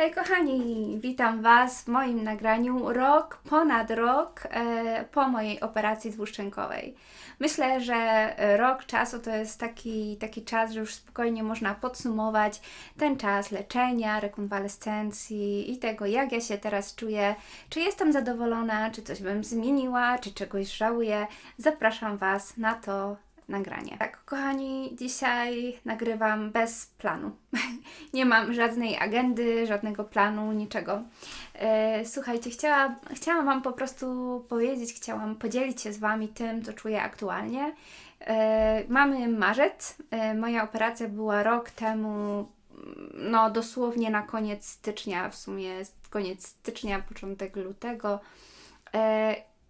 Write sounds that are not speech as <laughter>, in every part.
Hej kochani, witam Was w moim nagraniu rok, ponad rok e, po mojej operacji dwuszczękowej. Myślę, że rok czasu to jest taki, taki czas, że już spokojnie można podsumować ten czas leczenia, rekonwalescencji i tego, jak ja się teraz czuję, czy jestem zadowolona, czy coś bym zmieniła, czy czegoś żałuję. Zapraszam Was na to nagranie. Tak, kochani, dzisiaj nagrywam bez planu. <laughs> Nie mam żadnej agendy, żadnego planu, niczego. E, słuchajcie, chciała, chciałam Wam po prostu powiedzieć, chciałam podzielić się z Wami tym, co czuję aktualnie. E, mamy marzec. E, moja operacja była rok temu, no dosłownie na koniec stycznia, w sumie koniec stycznia, początek lutego.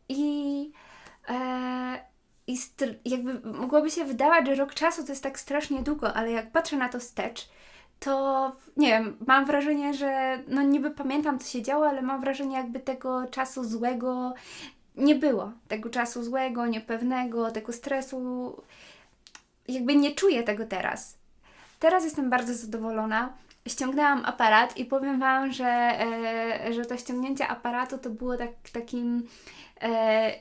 I i jakby mogłoby się wydawać, że rok czasu to jest tak strasznie długo, ale jak patrzę na to wstecz, to nie wiem, mam wrażenie, że no niby pamiętam, co się działo, ale mam wrażenie, jakby tego czasu złego nie było. Tego czasu złego, niepewnego, tego stresu. Jakby nie czuję tego teraz. Teraz jestem bardzo zadowolona. Ściągnęłam aparat i powiem Wam, że, e, że to ściągnięcie aparatu to było tak, takim e,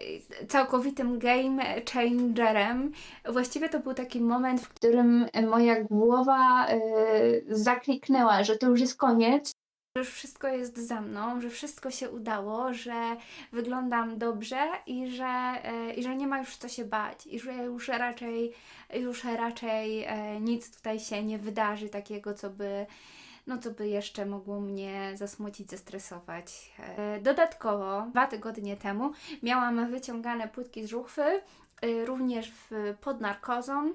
całkowitym game changerem. Właściwie to był taki moment, w którym moja głowa e, zakliknęła, że to już jest koniec. Że już wszystko jest za mną, że wszystko się udało, że wyglądam dobrze i że, e, i że nie ma już co się bać, i że już raczej, już raczej e, nic tutaj się nie wydarzy takiego, co by no co by jeszcze mogło mnie zasmucić, zestresować. E, dodatkowo, dwa tygodnie temu miałam wyciągane płytki z żuchwy, również w, pod narkozą.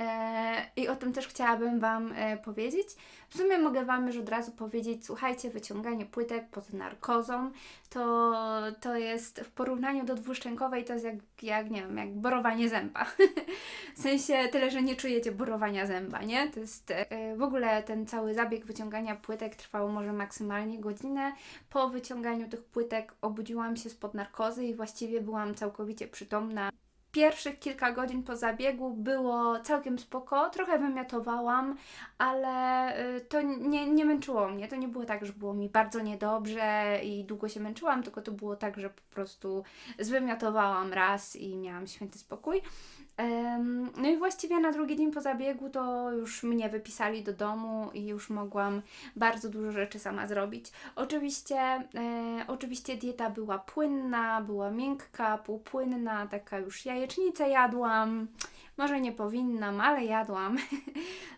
E, I o tym też chciałabym Wam powiedzieć. W sumie mogę Wam już od razu powiedzieć, słuchajcie, wyciąganie płytek pod narkozą to, to jest w porównaniu do dwuszczękowej to jest jak, jak nie wiem, jak borowanie zęba. <laughs> w sensie tyle, że nie czujecie borowania zęba, nie? To jest yy, w ogóle ten cały zabieg wyciągania płytek trwał może maksymalnie godzinę. Po wyciąganiu tych płytek obudziłam się spod narkozy i właściwie byłam całkowicie przytomna pierwszych kilka godzin po zabiegu było całkiem spoko, trochę wymiotowałam, ale y, to nie, nie męczyło mnie. To nie było tak, że było mi bardzo niedobrze i długo się męczyłam, tylko to było tak, że po prostu zwymiotowałam raz i miałam święty spokój. No i właściwie na drugi dzień po zabiegu to już mnie wypisali do domu i już mogłam bardzo dużo rzeczy sama zrobić. Oczywiście, e, oczywiście dieta była płynna, była miękka, półpłynna, taka już jajecznicę jadłam. Może nie powinnam, ale jadłam. <laughs>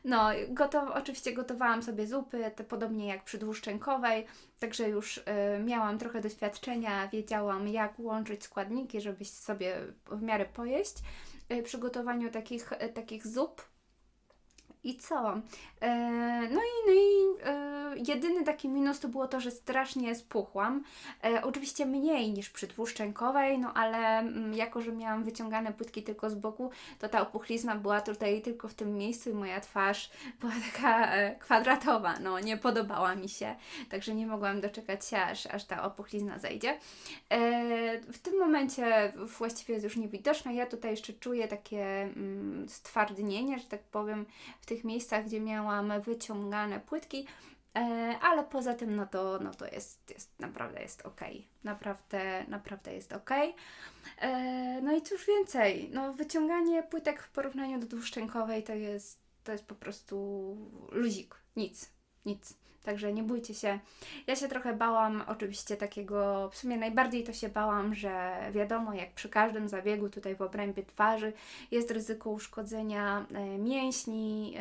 No, gotow, oczywiście gotowałam sobie zupy, te podobnie jak przy dwuszczękowej, także już y, miałam trochę doświadczenia, wiedziałam jak łączyć składniki, żeby sobie w miarę pojeść. Przygotowaniu takich, e, takich zup. I co? E, no i, no i jedyny taki minus to było to, że strasznie spuchłam. E, oczywiście mniej niż przy tłuszczenkowej, no ale mm, jako, że miałam wyciągane płytki tylko z boku, to ta opuchlizna była tutaj tylko w tym miejscu i moja twarz była taka e, kwadratowa. No, nie podobała mi się, także nie mogłam doczekać się, aż, aż ta opuchlizna zejdzie. E, w tym momencie właściwie jest już niewidoczna. Ja tutaj jeszcze czuję takie mm, stwardnienie, że tak powiem, w tych miejscach, gdzie miałam wyciągane płytki. E, ale poza tym, no to, no to jest, jest naprawdę jest ok. Naprawdę, naprawdę jest ok. E, no i cóż więcej, no wyciąganie płytek w porównaniu do dwuszczękowej to jest, to jest po prostu luzik, nic, nic. Także nie bójcie się. Ja się trochę bałam, oczywiście takiego, w sumie najbardziej to się bałam, że wiadomo, jak przy każdym zabiegu tutaj w obrębie twarzy jest ryzyko uszkodzenia e, mięśni,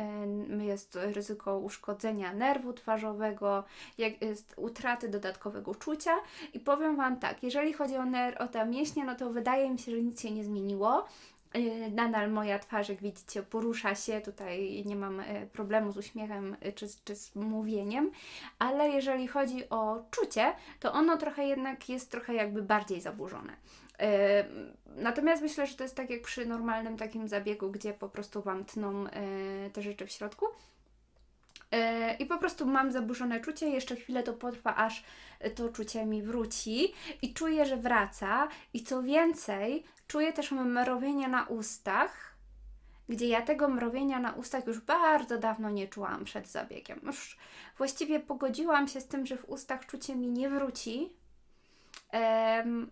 e, jest ryzyko uszkodzenia nerwu twarzowego, jak jest utraty dodatkowego czucia. I powiem Wam tak, jeżeli chodzi o, ner- o te mięśnie, no to wydaje mi się, że nic się nie zmieniło. Y, nadal moja twarz, jak widzicie, porusza się. Tutaj nie mam y, problemu z uśmiechem y, czy, czy z mówieniem, ale jeżeli chodzi o czucie, to ono trochę jednak jest trochę jakby bardziej zaburzone. Natomiast myślę, że to jest tak jak przy normalnym takim zabiegu, gdzie po prostu Wam tną te rzeczy w środku. I po prostu mam zaburzone czucie, jeszcze chwilę to potrwa, aż to czucie mi wróci i czuję, że wraca. I co więcej, Czuję też mrowienie na ustach, gdzie ja tego mrowienia na ustach już bardzo dawno nie czułam przed zabiegiem. Już właściwie pogodziłam się z tym, że w ustach czucie mi nie wróci. Mm,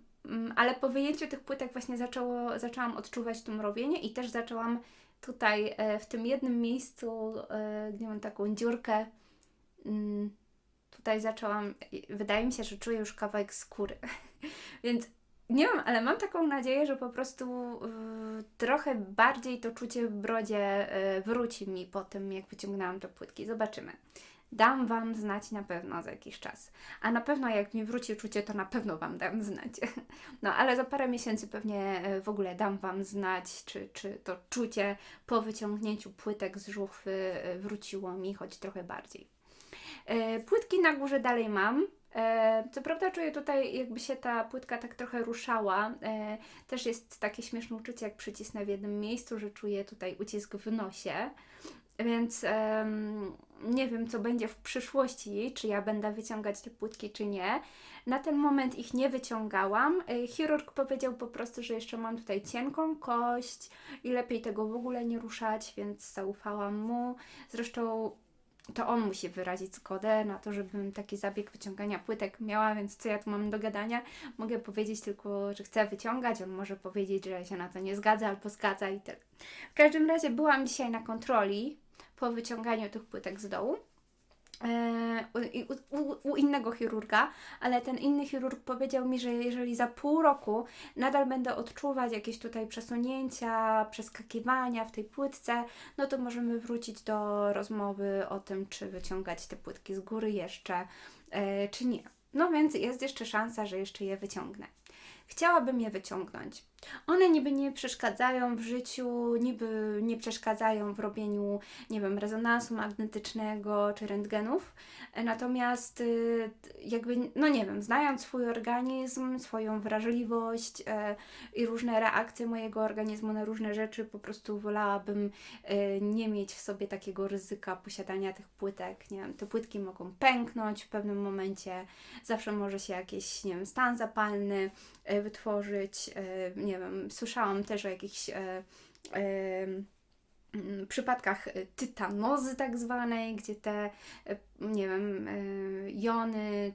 ale po wyjęciu tych płytek właśnie zaczęło, zaczęłam odczuwać to mrowienie i też zaczęłam tutaj e, w tym jednym miejscu, e, gdzie mam taką dziurkę, mm, tutaj zaczęłam, wydaje mi się, że czuję już kawałek skóry. <laughs> Więc nie wiem, ale mam taką nadzieję, że po prostu y, trochę bardziej to czucie w brodzie wróci mi po tym, jak wyciągnęłam te płytki. Zobaczymy. Dam Wam znać na pewno za jakiś czas. A na pewno jak mi wróci czucie, to na pewno Wam dam znać. <laughs> No ale za parę miesięcy pewnie y, w ogóle dam Wam znać, czy, czy to czucie po wyciągnięciu płytek z żuchwy y, wróciło mi choć trochę bardziej. Y, Płytki na górze dalej mam. E, Co prawda czuję tutaj, jakby się ta płytka tak trochę ruszała. E, Też jest takie śmieszne uczucie, jak przycisnę w jednym miejscu, że czuję tutaj ucisk w nosie. Więc em, nie wiem, co będzie w przyszłości, czy ja będę wyciągać te płytki, czy nie. Na ten moment ich nie wyciągałam. E, Chirurg powiedział po prostu, że jeszcze mam tutaj cienką kość i lepiej tego w ogóle nie ruszać, więc zaufałam mu. Zresztą to on musi wyrazić zgodę na to, żebym taki zabieg wyciągania płytek miała, więc co ja tu mam do gadania? Mogę powiedzieć tylko, że chcę wyciągać, on może powiedzieć, że się na to nie zgadza albo zgadza i tyle. W każdym razie byłam dzisiaj na kontroli po wyciąganiu tych płytek z dołu. e, u, u, u innego chirurga, ale ten inny chirurg powiedział mi, że jeżeli za pół roku nadal będę odczuwać jakieś tutaj przesunięcia, przeskakiwania w tej płytce, no to możemy wrócić do rozmowy o tym, czy wyciągać te płytki z góry jeszcze, e, czy nie. No więc jest jeszcze szansa, że jeszcze je wyciągnę. Chciałabym je wyciągnąć. One niby nie przeszkadzają w życiu, niby nie przeszkadzają w robieniu, nie wiem, rezonansu magnetycznego czy rentgenów. Natomiast y, jakby, no nie wiem, znając swój organizm, swoją wrażliwość e, i różne reakcje mojego organizmu na różne rzeczy, po prostu wolałabym e, nie mieć w sobie takiego ryzyka posiadania tych płytek. Nie wiem, te płytki mogą pęknąć w pewnym momencie, zawsze może się jakiś, nie wiem, stan zapalny e, wytworzyć. e, Nie wiem, słyszałam też o jakichś e, e, mm, przypadkach e, tytanozy tak zwanej, gdzie te, nie wiem, jony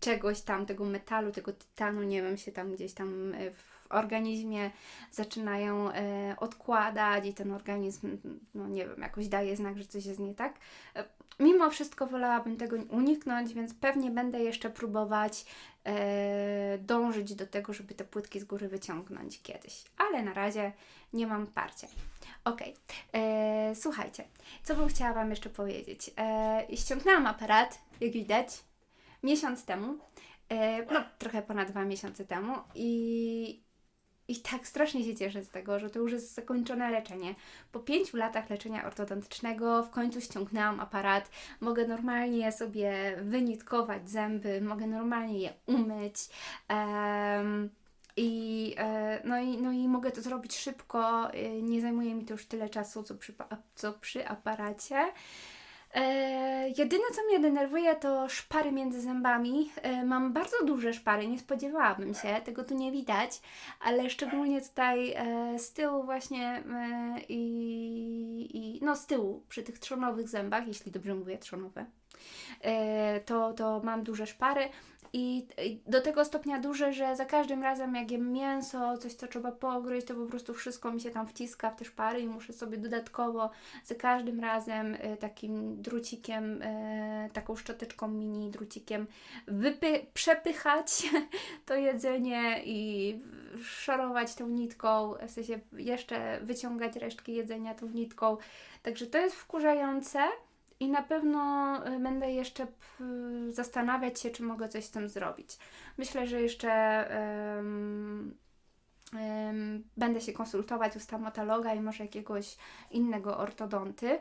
czegoś tam, tego metalu, tego tytanu, nie wiem, się tam gdzieś tam w organizmie zaczynają e, odkładać i ten organizm, no nie wiem, jakoś daje znak, że coś jest nie tak. E, Mimo wszystko wolałabym tego uniknąć, więc pewnie będę jeszcze próbować e, dążyć do tego, żeby te płytki z góry wyciągnąć kiedyś. Ale na razie nie mam parcia. E, słuchajcie, co bym chciała Wam jeszcze powiedzieć? E, ściągnęłam aparat, jak widać, miesiąc temu, no trochę ponad dwa miesiące temu i, i tak strasznie się cieszę z tego, że to już jest zakończone leczenie. Po pięciu latach leczenia ortodontycznego w końcu ściągnęłam aparat, mogę normalnie sobie wynitkować zęby, mogę normalnie je umyć. em, i, e, no, i, no i mogę to zrobić szybko, e, nie zajmuje mi to już tyle czasu, co przy, co przy aparacie. E, jedyne, co mnie denerwuje, to szpary między zębami. E, mam bardzo duże szpary, nie spodziewałabym się, tego tu nie widać, ale szczególnie tutaj e, z tyłu właśnie i, i no z tyłu, przy tych trzonowych zębach, jeśli dobrze mówię, trzonowe, to, to mam duże szpary. I do tego stopnia duże, że za każdym razem jak jem mięso, coś co trzeba pogryźć, to po prostu wszystko mi się tam wciska w te szpary i muszę sobie dodatkowo za każdym razem e, takim drucikiem, e, taką szczoteczką mini drucikiem wypy- przepychać <laughs> to jedzenie i szorować tą nitką, w sensie jeszcze wyciągać resztki jedzenia tą nitką. Także to jest wkurzające. I na pewno y, będę jeszcze zastanawiać się, czy mogę coś z tym zrobić. Myślę, że jeszcze em, em, będę się konsultować u stomatologa i może jakiegoś innego ortodonty. Y,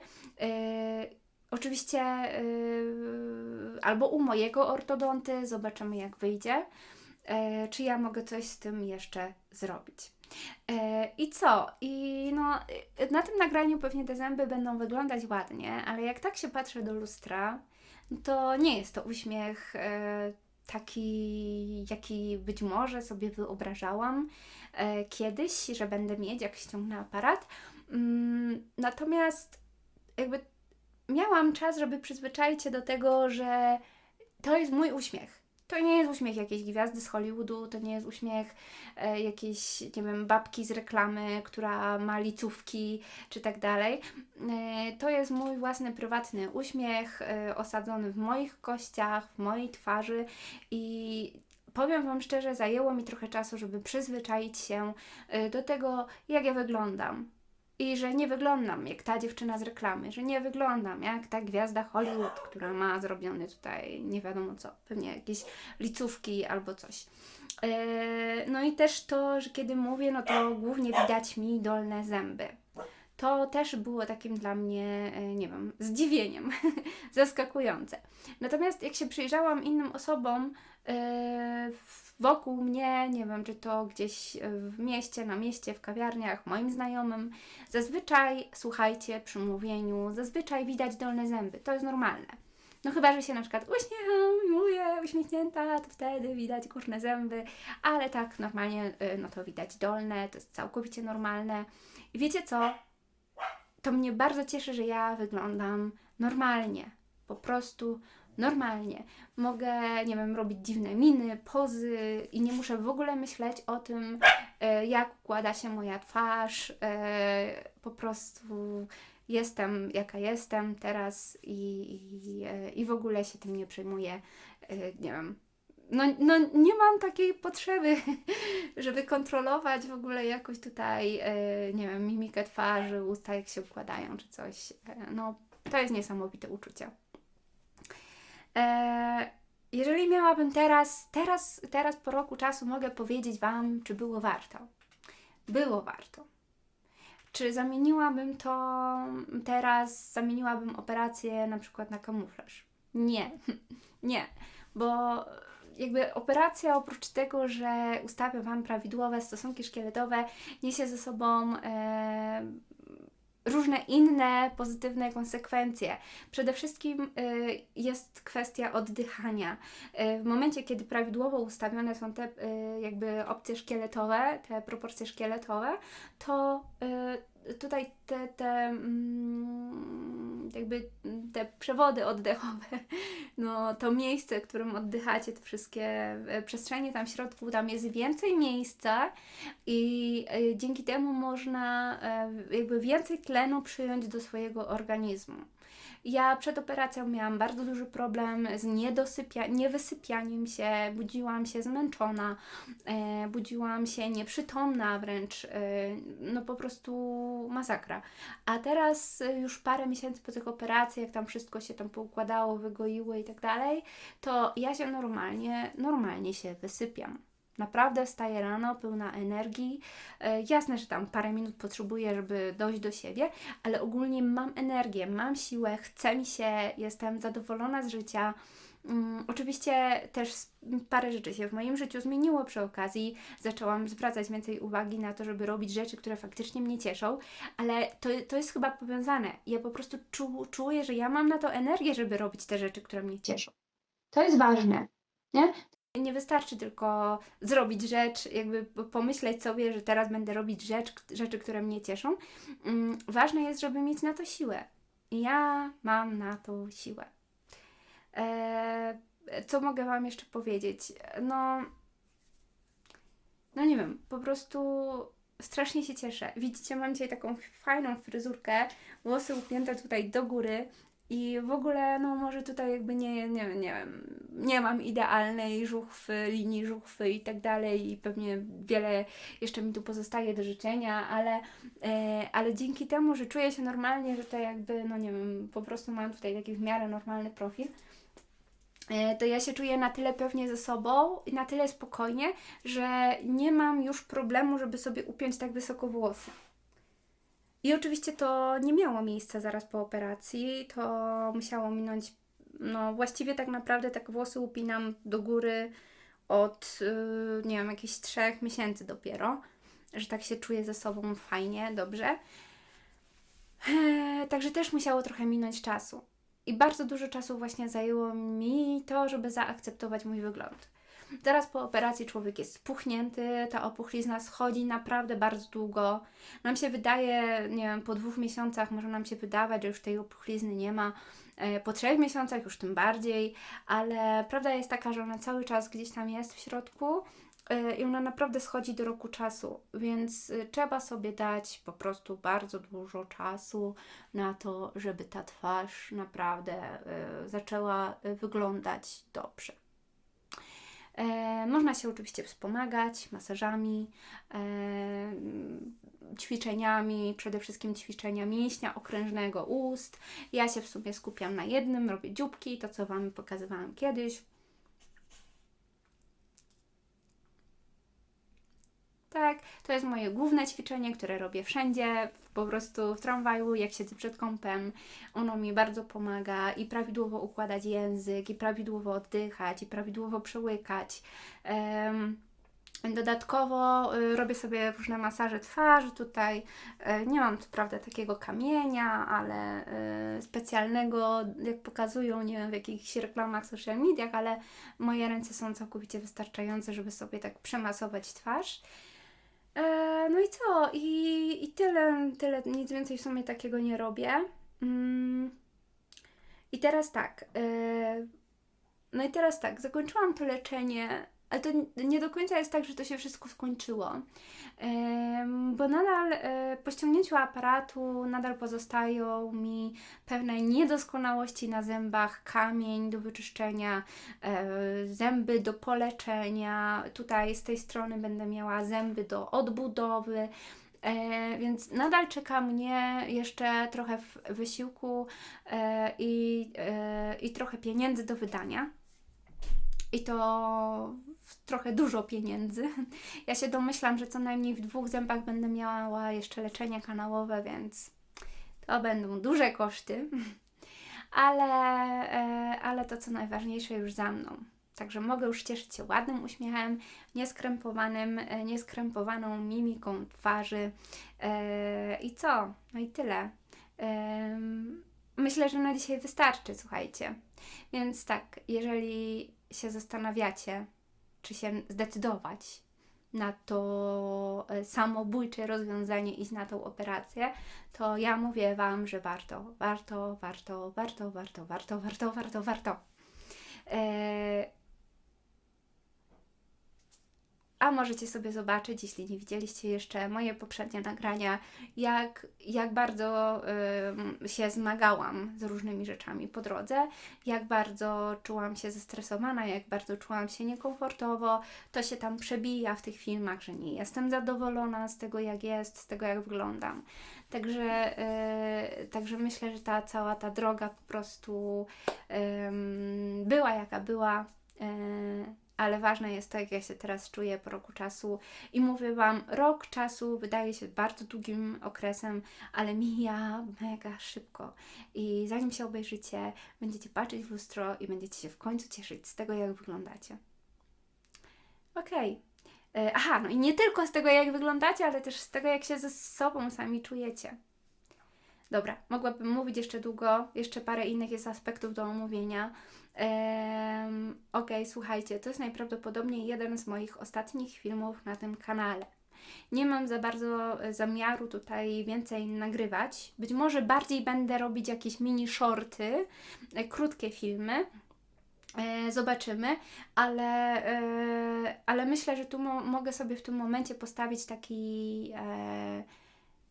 oczywiście y, albo u mojego ortodonty, zobaczymy jak wyjdzie, y, czy ja mogę coś z tym jeszcze zrobić. E, I co? I no, na tym nagraniu pewnie te zęby będą wyglądać ładnie, ale jak tak się patrzę do lustra, to nie jest to uśmiech e, taki, jaki być może sobie wyobrażałam e, kiedyś, że będę mieć, jak ściągnę aparat. Mm, natomiast jakby miałam czas, żeby przyzwyczaić się do tego, że to jest mój uśmiech. To nie jest uśmiech jakiejś gwiazdy z Hollywoodu, to nie jest uśmiech e, jakiejś, nie wiem, babki z reklamy, która ma licówki czy tak dalej. E, to jest mój własny, prywatny uśmiech, e, osadzony w moich kościach, w mojej twarzy i powiem Wam szczerze, zajęło mi trochę czasu, żeby przyzwyczaić się e, do tego, jak ja wyglądam. I że nie wyglądam jak ta dziewczyna z reklamy, że nie wyglądam jak ta gwiazda Hollywood, która ma zrobione tutaj nie wiadomo co, pewnie jakieś licówki albo coś. E, No i też to, że kiedy mówię, no to głównie widać mi dolne zęby. To też było takim dla mnie, e, nie wiem, zdziwieniem, <laughs> zaskakujące. Natomiast jak się przyjrzałam innym osobom e, wokół mnie, nie wiem, czy to gdzieś w mieście, na mieście, w kawiarniach, moim znajomym, zazwyczaj, słuchajcie, przy mówieniu, zazwyczaj widać dolne zęby. To jest normalne. No chyba, że się na przykład uśmiecham mówię uśmiechnięta, to wtedy widać górne zęby, ale tak normalnie, no to widać dolne, to jest całkowicie normalne. I wiecie co? To mnie bardzo cieszy, że ja wyglądam normalnie. Po prostu normalnie. Mogę, nie wiem, robić dziwne miny, pozy i nie muszę w ogóle myśleć o tym, e, jak układa się moja twarz. E, po prostu jestem jaka jestem teraz i, i, e, i w ogóle się tym nie przejmuję. E, nie wiem. No, no nie mam takiej potrzeby, <laughs> żeby kontrolować w ogóle jakoś tutaj, e, nie wiem, mimikę twarzy, usta jak się układają czy coś. E, no, to jest niesamowite uczucie. E, jeżeli miałabym teraz, teraz, teraz po roku czasu mogę powiedzieć Wam, czy było warto. Było warto. Czy zamieniłabym to teraz, zamieniłabym operację na przykład na kamuflaż? Nie, <laughs> nie, bo jakby operacja oprócz tego, że ustawia Wam prawidłowe stosunki szkieletowe, niesie ze sobą e, różne inne pozytywne konsekwencje. Przede wszystkim y, jest kwestia oddychania. Y, w momencie, kiedy prawidłowo ustawione są te y, jakby opcje szkieletowe, te proporcje szkieletowe, to tutaj te, te mm, jakby te przewody oddechowe, <laughs> no to miejsce, którym oddychacie, te wszystkie e, przestrzenie tam w środku, tam jest więcej miejsca i e, dzięki temu można e, jakby więcej tlenu przyjąć do swojego organizmu. Ja przed operacją miałam bardzo duży problem z niedosypia, niewysypianiem się, budziłam się zmęczona, e, budziłam się nieprzytomna wręcz, e, no po prostu masakra. A teraz e, już parę miesięcy po tych operacjach, jak tam wszystko się tam poukładało, wygoiło i tak dalej, to ja się normalnie, normalnie się wysypiam. Naprawdę wstaję rano pełna energii. E, jasne, że tam parę minut potrzebuję, żeby dojść do siebie, ale ogólnie mam energię, mam siłę, chce mi się, jestem zadowolona z życia. Um, oczywiście też parę rzeczy się w moim życiu zmieniło przy okazji. Zaczęłam zwracać więcej uwagi na to, żeby robić rzeczy, które faktycznie mnie cieszą, ale to, to jest chyba powiązane. Ja po prostu czu, czuję, że ja mam na to energię, żeby robić te rzeczy, które mnie cieszą. To jest ważne. Nie? Nie wystarczy tylko zrobić rzecz, jakby pomyśleć sobie, że teraz będę robić rzecz, rzeczy, które mnie cieszą. Mm, ważne jest, żeby mieć na to siłę. I ja mam na to siłę. Eee, co mogę Wam jeszcze powiedzieć? No, no nie wiem, po prostu strasznie się cieszę. Widzicie, mam dzisiaj taką fajną fryzurkę, włosy upięte tutaj do góry. I w ogóle, no może tutaj jakby nie, nie, nie wiem, nie mam idealnej żuchwy, linii żuchwy i tak dalej i pewnie wiele jeszcze mi tu pozostaje do życzenia, ale, e, ale dzięki temu, że czuję się normalnie, że to jakby, no nie wiem, po prostu mam tutaj taki w miarę normalny profil, e, to ja się czuję na tyle pewnie ze sobą i na tyle spokojnie, że nie mam już problemu, żeby sobie upiąć tak wysoko włosy. I oczywiście to nie miało miejsca zaraz po operacji, to musiało minąć, no właściwie tak naprawdę tak włosy upinam do góry od, yy, nie wiem, jakichś trzech miesięcy dopiero, że tak się czuję ze sobą fajnie, dobrze. Eee, także też musiało trochę minąć czasu. I bardzo dużo czasu właśnie zajęło mi to, żeby zaakceptować mój wygląd. Zaraz po operacji człowiek jest spuchnięty, ta opuchlizna schodzi naprawdę bardzo długo. Nam się wydaje, nie wiem, po dwóch miesiącach może nam się wydawać, że już tej opuchlizny nie ma. E, Po trzech miesiącach już tym bardziej, ale prawda jest taka, że ona cały czas gdzieś tam jest w środku e, i ona naprawdę schodzi do roku czasu, więc e, trzeba sobie dać po prostu bardzo dużo czasu na to, żeby ta twarz naprawdę zaczęła wyglądać dobrze. E, można się oczywiście wspomagać masażami, e, ćwiczeniami, przede wszystkim ćwiczenia mięśnia okrężnego ust. Ja się w sumie skupiam na jednym, robię dzióbki, to co Wam pokazywałam kiedyś. Tak, to jest moje główne ćwiczenie, które robię wszędzie, po prostu w tramwaju, jak siedzę przed kąpem. Ono mi bardzo pomaga i prawidłowo układać język, i prawidłowo oddychać, i prawidłowo przełykać. Em, Dodatkowo y, robię sobie różne masaże twarzy. Tutaj y, nie mam co prawda takiego kamienia, ale y, specjalnego, jak pokazują, nie wiem w jakichś reklamach social mediach, ale moje ręce są całkowicie wystarczające, żeby sobie tak przemasować twarz. E, No i co? I, i tyle, tyle, nic więcej w sumie takiego nie robię. Mm. I teraz tak. e, No i teraz tak, zakończyłam to leczenie, ale to nie do końca jest tak, że to się wszystko skończyło. Bo nadal e, po ściągnięciu aparatu nadal pozostają mi pewne niedoskonałości na zębach, kamień do wyczyszczenia, e, zęby do poleczenia. Tutaj z tej strony będę miała zęby do odbudowy. E, więc nadal czeka mnie jeszcze trochę wysiłku e, i, e, i trochę pieniędzy do wydania. I to trochę dużo pieniędzy. <laughs> Ja się domyślam, że co najmniej w dwóch zębach będę miała jeszcze leczenie kanałowe, więc to będą duże koszty. <laughs> Ale, e, ale to co najważniejsze już za mną. Także mogę już cieszyć się ładnym uśmiechem, nieskrępowanym, e, nieskrępowaną mimiką twarzy. E, I co? No i tyle. Myślę, że na dzisiaj wystarczy, słuchajcie. Więc tak, jeżeli się zastanawiacie, czy się zdecydować na to e, samobójcze rozwiązanie, iść na tą operację, to ja mówię Wam, że warto, warto, warto, warto, warto, warto, warto, warto, warto. E, A możecie sobie zobaczyć, jeśli nie widzieliście jeszcze moje poprzednie nagrania, jak, jak bardzo ym, się zmagałam z różnymi rzeczami po drodze, jak bardzo czułam się zestresowana, jak bardzo czułam się niekomfortowo. To się tam przebija w tych filmach, że nie jestem zadowolona z tego, jak jest, z tego, jak wyglądam. Także, yy, także myślę, że ta cała ta droga po prostu ym, była jaka była. Yy, ale ważne jest to, jak ja się teraz czuję po roku czasu. I mówię Wam, rok czasu wydaje się bardzo długim okresem, ale mija mega szybko. I zanim się obejrzycie, będziecie patrzeć w lustro i będziecie się w końcu cieszyć z tego, jak wyglądacie. Okej. E, Aha, no i nie tylko z tego, jak wyglądacie, ale też z tego, jak się ze sobą sami czujecie. Dobra, mogłabym mówić jeszcze długo, jeszcze parę innych jest aspektów do omówienia. Okej, słuchajcie, to jest najprawdopodobniej jeden z moich ostatnich filmów na tym kanale. Nie mam za bardzo e, zamiaru tutaj więcej nagrywać. Być może bardziej będę robić jakieś mini shorty, e, krótkie filmy. E, Zobaczymy, ale, ale myślę, że tu mo- mogę sobie w tym momencie postawić taki,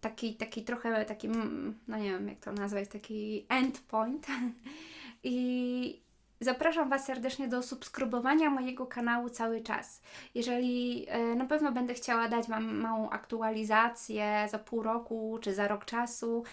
taki, taki trochę taki, mm, no nie wiem jak to nazwać, taki endpoint. <laughs> I zapraszam Was serdecznie do subskrybowania mojego kanału cały czas. Jeżeli e, na pewno będę chciała dać Wam małą aktualizację za pół roku czy za rok czasu.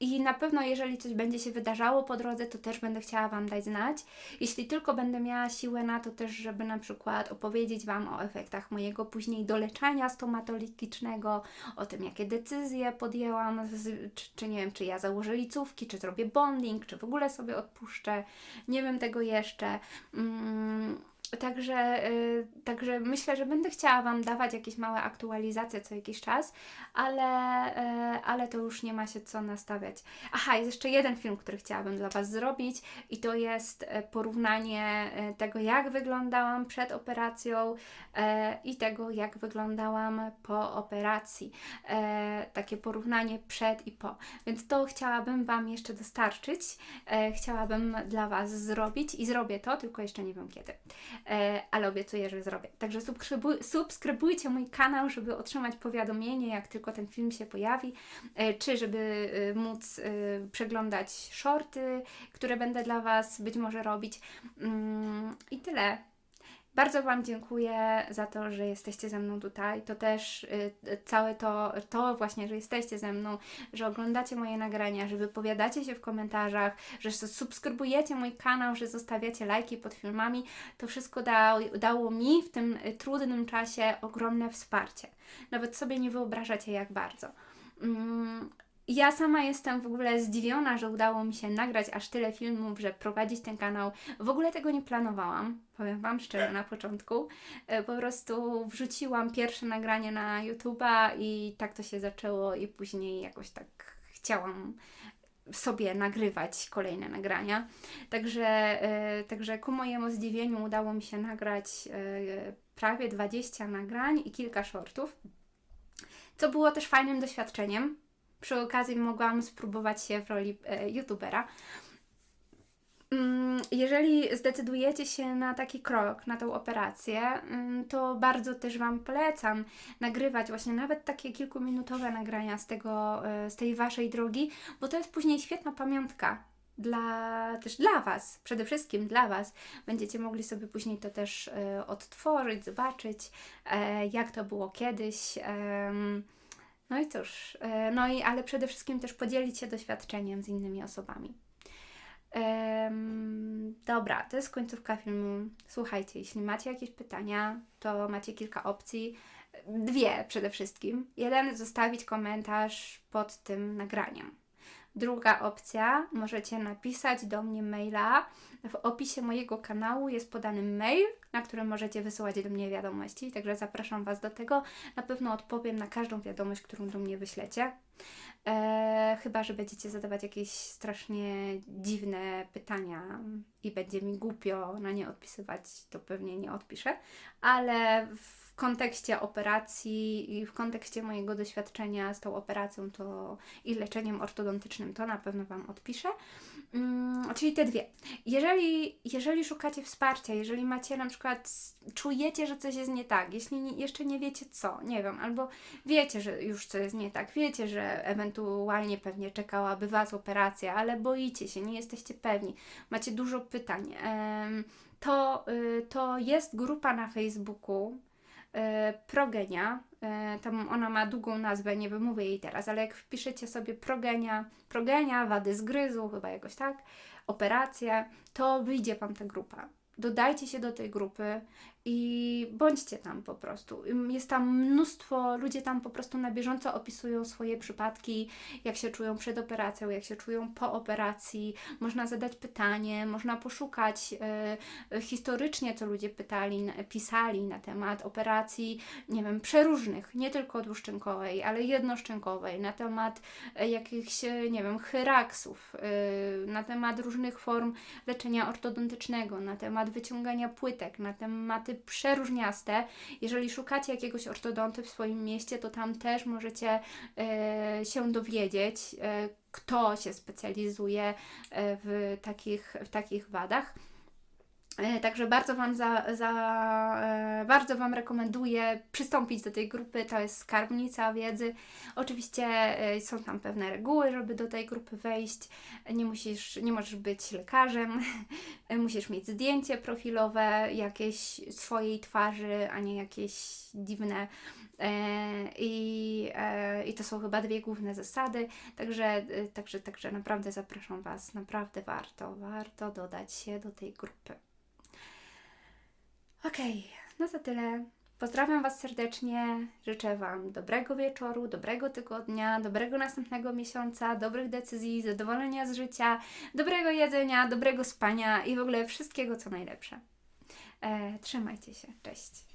I na pewno, jeżeli coś będzie się wydarzało po drodze, to też będę chciała Wam dać znać. Jeśli tylko będę miała siłę na to też, żeby na przykład opowiedzieć Wam o efektach mojego później doleczania stomatologicznego, o tym, jakie decyzje podjęłam, z, czy, czy nie wiem, czy ja założę licówki, czy zrobię bonding, czy w ogóle sobie odpuszczę. Nie wiem tego jeszcze. Mm, Także, y, także myślę, że będę chciała Wam dawać jakieś małe aktualizacje co jakiś czas, ale, y, ale to już nie ma się co nastawiać. Aha, jest jeszcze jeden film, który chciałabym dla Was zrobić i to jest y, porównanie tego, jak wyglądałam przed operacją i tego, jak wyglądałam po operacji. Takie porównanie przed i po. Więc to chciałabym Wam jeszcze dostarczyć. Chciałabym dla Was zrobić i zrobię to, tylko jeszcze nie wiem kiedy. E, ale obiecuję, że zrobię. Także subskrybuj, subskrybujcie mój kanał, żeby otrzymać powiadomienie, jak tylko ten film się pojawi, e, czy żeby e, móc przeglądać shorty, które będę dla Was być może robić. Mm, I tyle. Bardzo Wam dziękuję za to, że jesteście ze mną tutaj. To też y, całe to, to właśnie, że jesteście ze mną, że oglądacie moje nagrania, że wypowiadacie się w komentarzach, że subskrybujecie mój kanał, że zostawiacie lajki pod filmami. To wszystko dało, dało mi w tym y, trudnym czasie ogromne wsparcie. Nawet sobie nie wyobrażacie, jak bardzo. Mm, ja sama jestem w ogóle zdziwiona, że udało mi się nagrać aż tyle filmów, że prowadzić ten kanał. W ogóle tego nie planowałam, powiem Wam szczerze na początku. E, Po prostu wrzuciłam pierwsze nagranie na YouTube'a i tak to się zaczęło i później jakoś tak chciałam sobie nagrywać kolejne nagrania. Także, e, także ku mojemu zdziwieniu udało mi się nagrać e, prawie 20 nagrań i kilka shortów, co było też fajnym doświadczeniem. Przy okazji mogłam spróbować się w roli e, youtubera. Mm, Jeżeli zdecydujecie się na taki krok, na tą operację, mm, to bardzo też Wam polecam nagrywać właśnie nawet takie kilkuminutowe nagrania z, tego, e, z tej Waszej drogi, bo to jest później świetna pamiątka dla, też dla Was, przede wszystkim dla Was. Będziecie mogli sobie później to też e, odtworzyć, zobaczyć, e, jak to było kiedyś. No i cóż, e, no i ale przede wszystkim też podzielić się doświadczeniem z innymi osobami. Em, dobra, to jest końcówka filmu. Słuchajcie, jeśli macie jakieś pytania, to macie kilka opcji. Dwie przede wszystkim. Jeden, zostawić komentarz pod tym nagraniem. Druga opcja, możecie napisać do mnie maila. W opisie mojego kanału jest podany mail, na którym możecie wysyłać do mnie wiadomości, także zapraszam Was do tego. Na pewno odpowiem na każdą wiadomość, którą do mnie wyślecie. E, chyba, że będziecie zadawać jakieś strasznie dziwne pytania i będzie mi głupio na nie odpisywać, to pewnie nie odpiszę, ale w kontekście operacji i w kontekście mojego doświadczenia z tą operacją to i leczeniem ortodontycznym, to na pewno Wam odpiszę. Mm, czyli te dwie. Jeżeli, jeżeli szukacie wsparcia, jeżeli macie na przykład, czujecie, że coś jest nie tak, jeśli nie, jeszcze nie wiecie co, nie wiem, albo wiecie, że już coś jest nie tak, wiecie, że ewentualnie pewnie czekałaby Was operacja, ale boicie się, nie jesteście pewni, macie dużo pytań, to, y, to jest grupa na Facebooku, Progenia. E, Tam ona ma długą nazwę, nie wymówię jej teraz, ale jak wpiszecie sobie Progenia, Progenia, wady zgryzu, chyba jakoś tak, operacje, to wyjdzie Wam ta grupa. Dodajcie się do tej grupy i bądźcie tam po prostu. Jest tam mnóstwo, ludzie tam po prostu na bieżąco opisują swoje przypadki, jak się czują przed operacją, jak się czują po operacji. Można zadać pytanie, można poszukać e, historycznie, co ludzie pytali, pisali na temat operacji, nie wiem, przeróżnych, nie tylko dwuszczękowej, ale jednoszczękowej, na temat e, jakichś, e, nie wiem, hyraksów, e, na temat różnych form leczenia ortodontycznego, na temat wyciągania płytek, na tematy przeróżniaste. Jeżeli szukacie jakiegoś ortodonty w swoim mieście, to tam też możecie e, się dowiedzieć, e, kto się specjalizuje e, w takich, w takich wadach. E, Także bardzo Wam, za, za, e, bardzo Wam rekomenduję przystąpić do tej grupy. To jest skarbnica wiedzy. Oczywiście e, są tam pewne reguły, żeby do tej grupy wejść. Nie, musisz, nie możesz być lekarzem, <laughs> musisz mieć zdjęcie profilowe jakieś swojej twarzy, a nie jakieś dziwne. I, I to są chyba dwie główne zasady. Także, także, także naprawdę zapraszam Was. Naprawdę warto, warto dodać się do tej grupy. Okej, no to tyle. Pozdrawiam Was serdecznie. Życzę Wam dobrego wieczoru, dobrego tygodnia, dobrego następnego miesiąca, dobrych decyzji, zadowolenia z życia, dobrego jedzenia, dobrego spania i w ogóle wszystkiego co najlepsze. E, trzymajcie się, cześć.